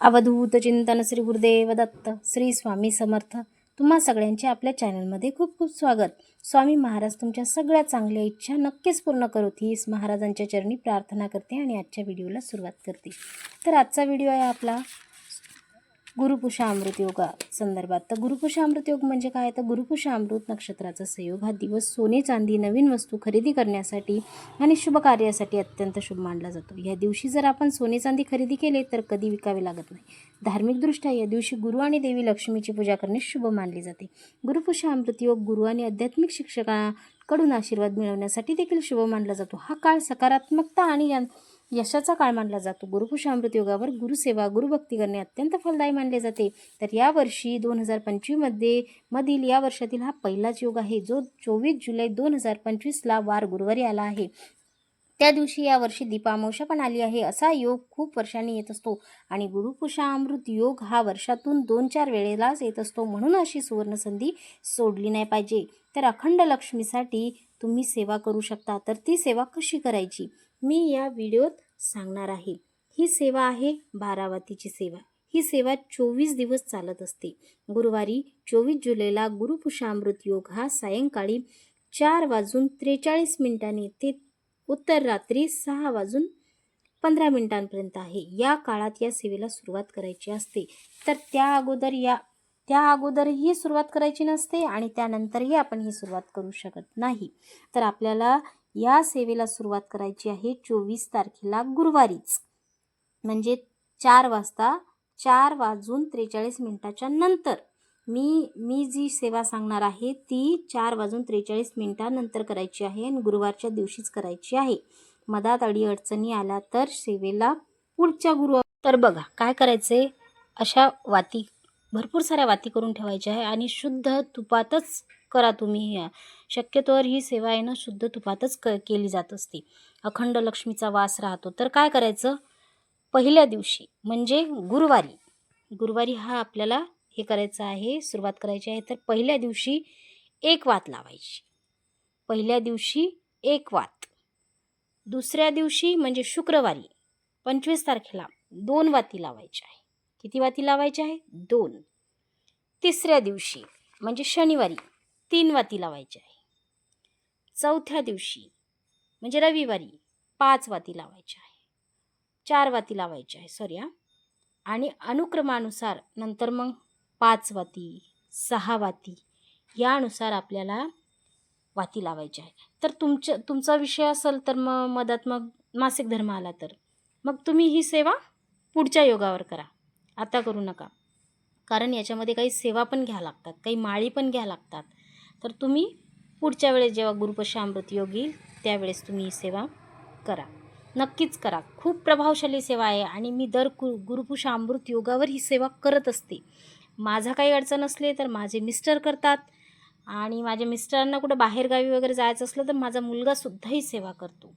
अवधूत चिंतन श्री गुरुदेव दत्त श्री स्वामी समर्थ. तुम्हा सगळ्यांचे आपल्या चॅनलमध्ये खूप खूप स्वागत. स्वामी महाराज तुमच्या सगळ्या चांगल्या इच्छा नक्कीच पूर्ण करू हीच महाराजांच्या चरणी प्रार्थना करते आणि आजच्या व्हिडिओला सुरुवात करते. तर आजचा व्हिडिओ आहे आपला गुरुपुषामृत योगा संदर्भात. तर गुरुपुषामृत योग म्हणजे काय? तर गुरुपुषामृत नक्षत्राचा संयोग हा दिवस सोने चांदी नवीन वस्तू खरेदी करण्यासाठी आणि शुभ कार्यासाठी अत्यंत शुभ मानला जातो. या दिवशी जर आपण सोने चांदी खरेदी केले तर कधी विकावे लागत नाही. धार्मिकदृष्ट्या या दिवशी गुरु आणि देवी लक्ष्मीची पूजा करणे शुभ मानले जाते. गुरुपुषामृत योग गुरु आणि आध्यात्मिक शिक्षकांकडून आशीर्वाद मिळवण्यासाठी देखील शुभ मानला जातो. हा काळ सकारात्मकता आणि या- यशाचा काळ मानला जातो. गुरुपुषा अमृत योगावर गुरुसेवा गुरुभक्ती करणे अत्यंत फलदायी मानले जाते. तर या वर्षी दोन हजार पंचवीसमध्ये मधील या वर्षातील हा पहिलाच योग आहे जो चोवीस जुलै दोन हजार पंचवीसला वार गुरुवारी आला आहे. त्या दिवशी या वर्षी पण आली आहे. असा योग खूप वर्षांनी येत असतो आणि गुरुपुषा अमृत योग हा वर्षातून दोन चार वेळेलाच येत असतो. म्हणून अशी सुवर्णसंधी सोडली नाही पाहिजे. तर अखंड लक्ष्मीसाठी तुम्ही सेवा करू शकता. तर ती सेवा कशी करायची? मी या व्हिडिओत सांगणार आहे. ही सेवा आहे बारावतीची सेवा. ही सेवा चोवीस दिवस चालत असते. गुरुवारी चोवीस जुलैला गुरुपुषामृत योग हा सायंकाळी चार वाजून त्रेचाळीस मिनिटांनी ते उत्तर रात्री सहा वाजून पंधरा मिनिटांपर्यंत आहे. या काळात या सेवेला सुरुवात करायची असते. तर त्या अगोदर या त्या अगोदरही सुरुवात करायची नसते आणि त्यानंतरही आपण ही सुरुवात करू शकत नाही. तर आपल्याला या सेवेला सुरुवात करायची आहे चोवीस तारखेला गुरुवारीच. म्हणजे चार वाजता चार वाजून त्रेचाळीस मिनिटाच्या नंतर. मी मी जी सेवा सांगणार आहे ती चार वाजून त्रेचाळीस मिनिटानंतर करायची आहे आणि गुरुवारच्या दिवशीच करायची आहे. मधात अडी अडचणी आल्या तर सेवेला पुढच्या गुरुवार तर बघा काय करायचे अशा वाती भरपूर साऱ्या वाती करून ठेवायच्या आहे आणि शुद्ध तुपातच करा तुम्ही शक्यतोवर ही सेवा आहे ना शुद्ध तुपातच क केली जात असते. अखंड लक्ष्मीचा वास राहतो. तर काय करायचं? पहिल्या दिवशी म्हणजे गुरुवारी गुरुवारी हा आपल्याला हे करायचं आहे सुरुवात करायची आहे तर पहिल्या दिवशी एक वात लावायची. पहिल्या दिवशी एक वात. दुसऱ्या दिवशी म्हणजे शुक्रवारी पंचवीस तारखेला दोन वाती लावायच्या आहे किती वाती लावायच्या आहे? दोन. तिसऱ्या दिवशी म्हणजे शनिवारी तीन वाती लावायच्या आहे. चौथ्या दिवशी म्हणजे रविवारी पाच वाती लावायच्या आहे. चार वाती लावायच्या आहे सॉरी हां. आणि अनुक्रमानुसार नंतर मग पाच वाती सहा वाती यानुसार आपल्याला वाती लावायच्या आहे. तर तुमच्या तुमचा विषय असेल तर मग मधात मग मासिक धर्म आला तर. मग तुम्ही ही सेवा पुढच्या योगावर करा. आता करू नका. कारण याच्यामध्ये काही सेवा पण घ्या लागतात काही माळी पण घ्या लागतात. तर तुम्ही पुढच्या वेळेस जेव्हा गुरुपशा अमृत योग येईल त्यावेळेस तुम्ही ही सेवा करा. नक्कीच करा. खूप प्रभावशाली सेवा आहे आणि मी दर गु गुरुपुषा अमृत योगावर ही सेवा करत असते. माझा काही अडचण असले तर माझे मिस्टर करतात आणि माझ्या मिस्टरांना कुठं बाहेरगावी वगैरे जायचं असलं तर माझा मुलगासुद्धा ही सेवा करतो.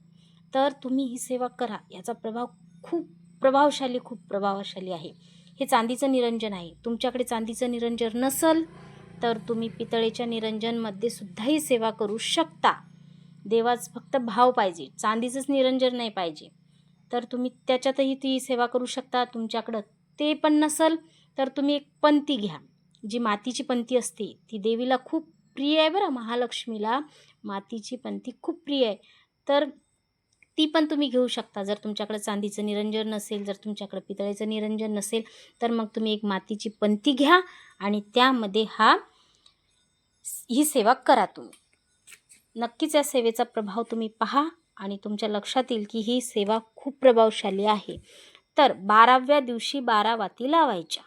तर तुम्ही ही सेवा करा. याचा प्रभाव खूप प्रभावशाली खूप प्रभावशाली आहे. हे चांदीचं निरंजन आहे. तुमच्याकडे चांदीचं निरंजन नसल तर तुम्ही पितळेच्या निरंजनमध्ये सुद्धाही सेवा करू शकता. देवाच फक्त भाव पाहिजे. चांदीचंच निरंजन नाही पाहिजे. तर तुम्ही त्याच्यातही ती सेवा करू शकता. तुमच्याकडं ते पण नसल तर तुम्ही एक पंती घ्या. जी मातीची पंती असते ती देवीला खूप प्रिय आहे बरं महालक्ष्मीला. मातीची पंती खूप प्रिय आहे. तर ती पण तुम्ही घेऊ शकता. जर तुमच्याकडे चांदीचं निरंजन नसेल जर तुमच्याकडे पितळेचं निरंजन नसेल तर मग तुम्ही एक मातीची पंती घ्या आणि त्यामध्ये हा ही सेवा करा तुम्ही. नक्कीच या सेवेचा प्रभाव तुम्ही पहा आणि तुमच्या लक्षात येईल की ही सेवा खूप प्रभावशाली आहे. तर बाराव्या दिवशी बारा वाती लावायच्या.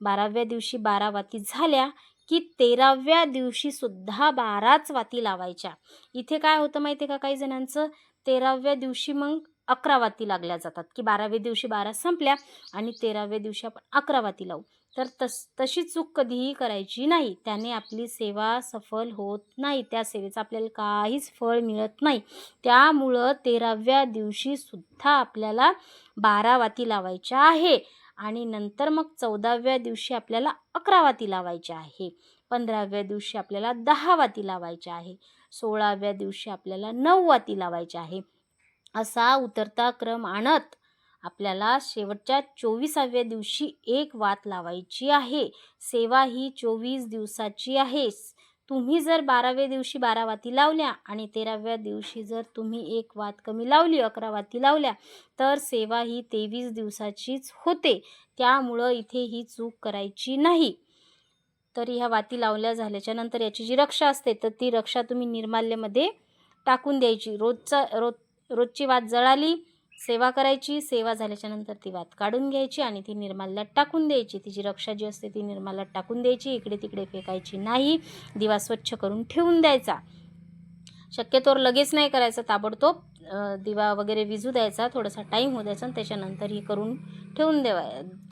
बाराव्या दिवशी बारा वाती झाल्या की तेराव्या दिवशी सुद्धा बाराच वाती लावायच्या. इथे काय होतं माहिती आहे का काही जणांचं? तेराव्या दिवशी मग अकरा वाती लागल्या जातात. की बाराव्या दिवशी बारा संपल्या आणि तेराव्या दिवशी आपण अकरा वाती लावू. तर तस तशी चूक कधीही करायची नाही. त्याने आपली सेवा सफल होत नाही. त्या सेवेचं आपल्याला काहीच फळ मिळत नाही. त्यामुळं तेराव्या दिवशीसुद्धा आपल्याला बारा वाती लावायच्या आहे. आणि नंतर मग चौदाव्या दिवशी आपल्याला अकरा वाती लावायच्या आहे. पंधराव्या दिवशी आपल्याला दहा वाती लावायच्या आहे. सोळाव्या दिवशी आपल्याला नऊ वाती आहे. असा उतरता क्रम आणत आपल्याला शेवटच्या चोवीसाव्या दिवशी एक वात लावायची आहे. सेवा ही चोवीस दिवसाची आहे. तुम्ही जर बाराव्या दिवशी बारा वाती लावल्या आणि तेराव्या दिवशी जर तुम्ही एक वात कमी लावली अकरा वाती लावल्या तर सेवा ही तेवीस दिवसाचीच होते. त्यामुळं इथे ही चूक करायची नाही. तरी ह्या वाती लावल्या झाल्याच्यानंतर याची जी रक्षा असते तर ती रक्षा तुम्ही निर्माल्यमध्ये टाकून द्यायची. रोजचा रोज रोजची वात जळाली सेवा करायची सेवा झाल्याच्यानंतर ती वात काढून घ्यायची आणि ती निर्माल्यात टाकून द्यायची. तिची रक्षा जी असते ती निर्माल्यात टाकून द्यायची. इकडे तिकडे फेकायची नाही. दिवा स्वच्छ करून ठेवून द्यायचा. शक्यतोवर लगेच नाही करायचं ताबडतोब. दिवा वगैरे विजू द्यायचा थोडासा टाईम होऊ द्यायचा आणि त्याच्यानंतर हे करून ठेवून देवा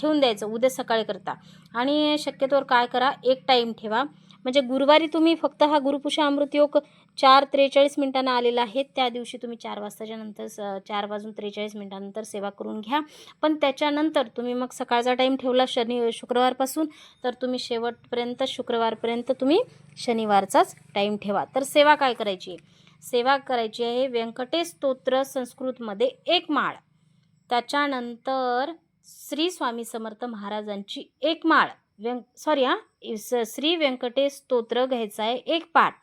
ठेवून द्यायचं उद्या सकाळी करता. आणि शक्यतोवर काय करा एक टाईम ठेवा. म्हणजे गुरुवारी तुम्ही फक्त हा गुरुपुषा अमृतयोग चार त्रेचाळीस मिनिटांना आलेला आहे. त्या दिवशी तुम्ही चार वाजताच्या नंतर स चार वाजून त्रेचाळीस मिनिटानंतर सेवा करून घ्या. पण त्याच्यानंतर तुम्ही मग सकाळचा टाईम ठेवला शनि शुक्रवारपासून तर तुम्ही शेवटपर्यंत शुक्रवारपर्यंत तुम्ही शनिवारचाच टाईम ठेवा. तर सेवा काय करायची? आहे सेवा करायची आहे. व्यंकटेश स्तोत्र संस्कृतमध्ये एक माळ. त्याच्यानंतर श्री स्वामी समर्थ महाराजांची एक माळ. व्यं सॉरी हां. स श्री व्यंकटेश स्तोत्र घ्यायचा आहे एक पाठ.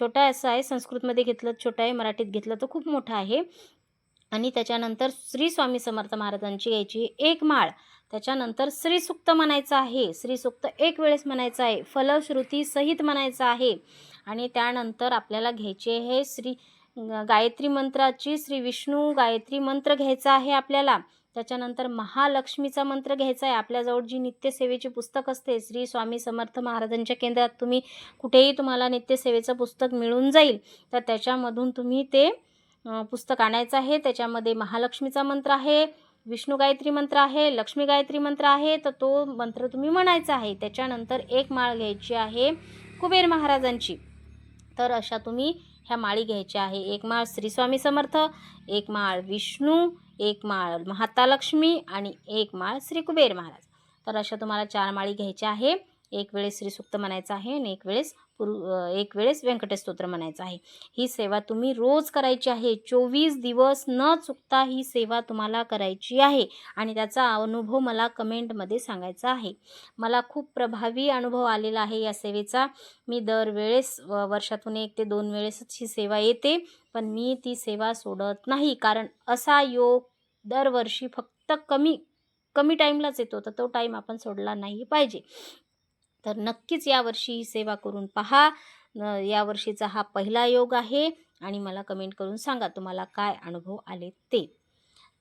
छोटा असा आहे. संस्कृतमध्ये घेतलं छोटा आहे. मराठीत घेतलं तर खूप मोठा आहे. आणि त्याच्यानंतर श्री स्वामी समर्थ महाराजांची घ्यायची एक माळ. त्याच्यानंतर श्रीसुक्त म्हणायचं आहे. श्रीसुक्त एक वेळेस म्हणायचं आहे. फलश्रुती सहित म्हणायचं आहे. आणि त्यानंतर आपल्याला घ्यायचे आहे श्री गायत्री मंत्राची श्री विष्णू गायत्री मंत्र घ्यायचा आहे आपल्याला. त्याच्यानंतर महालक्ष्मीचा मंत्र घ्यायचा आहे. आपल्याजवळ जी नित्यसेवेची पुस्तक असते श्री स्वामी समर्थ महाराजांच्या केंद्रात तुम्ही कुठेही तुम्हाला नित्यसेवेचं पुस्तक मिळून जाईल. तर त्याच्यामधून तुम्ही ते पुस्तक आणायचं आहे. त्याच्यामध्ये महालक्ष्मीचा मंत्र आहे विष्णू गायत्री मंत्र आहे लक्ष्मी गायत्री मंत्र आहे. तर तो मंत्र तुम्ही म्हणायचा आहे. त्याच्यानंतर एक माळ घ्यायची आहे कुबेर महाराजांची. तर अशा तुम्ही ह्या माळी घ्यायच्या आहे. एक माळ श्री स्वामी समर्थ एक माळ विष्णू एक माळ महातालक्ष्मी आणि एक माळ श्री कुबेर महाराज. तर अशा तुम्हाला चार माळी घ्यायच्या आहे. एक वेळेस श्रीसुक्त म्हणायचं आहे आणि एक वेळेस एक वेळेस व्यंकटेस्तोत्र म्हणायचं आहे. ही सेवा तुम्ही रोज करायची आहे. चोवीस दिवस न चुकता ही सेवा तुम्हाला करायची आहे. आणि त्याचा अनुभव मला कमेंटमध्ये सांगायचा आहे. मला खूप प्रभावी अनुभव आलेला आहे या सेवेचा. मी दरवेळेस व वर्षातून एक ते दोन वेळेसच ही सेवा येते. पण मी ती सेवा सोडत नाही. कारण असा योग दरवर्षी फक्त कमी कमी टाईमलाच येतो. तर तो टाईम आपण सोडला नाही पाहिजे. तर नक्कीच यावर्षी ही सेवा करून पहा. यावर्षीचा हा पहिला योग आहे आणि मला कमेंट करून सांगा तुम्हाला काय अनुभव आले ते.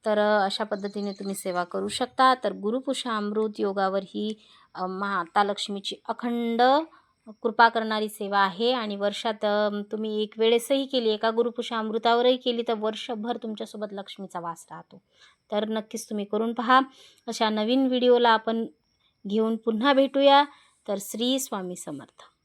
तर अशा पद्धतीने तुम्ही सेवा करू शकता. तर गुरुपुषा अमृत योगावर ही माता लक्ष्मीची अखंड कृपा करणारी सेवा आहे आणि वर्षात तुम्ही एक वेळेसही केली एका गुरुपुषा अमृतावरही केली तर वर्षभर तुमच्यासोबत लक्ष्मीचा वास राहतो. तर नक्कीच तुम्ही करून पहा. अशा नवीन व्हिडिओला आपण घेऊन पुन्हा भेटूया. तर श्री स्वामी समर्थ.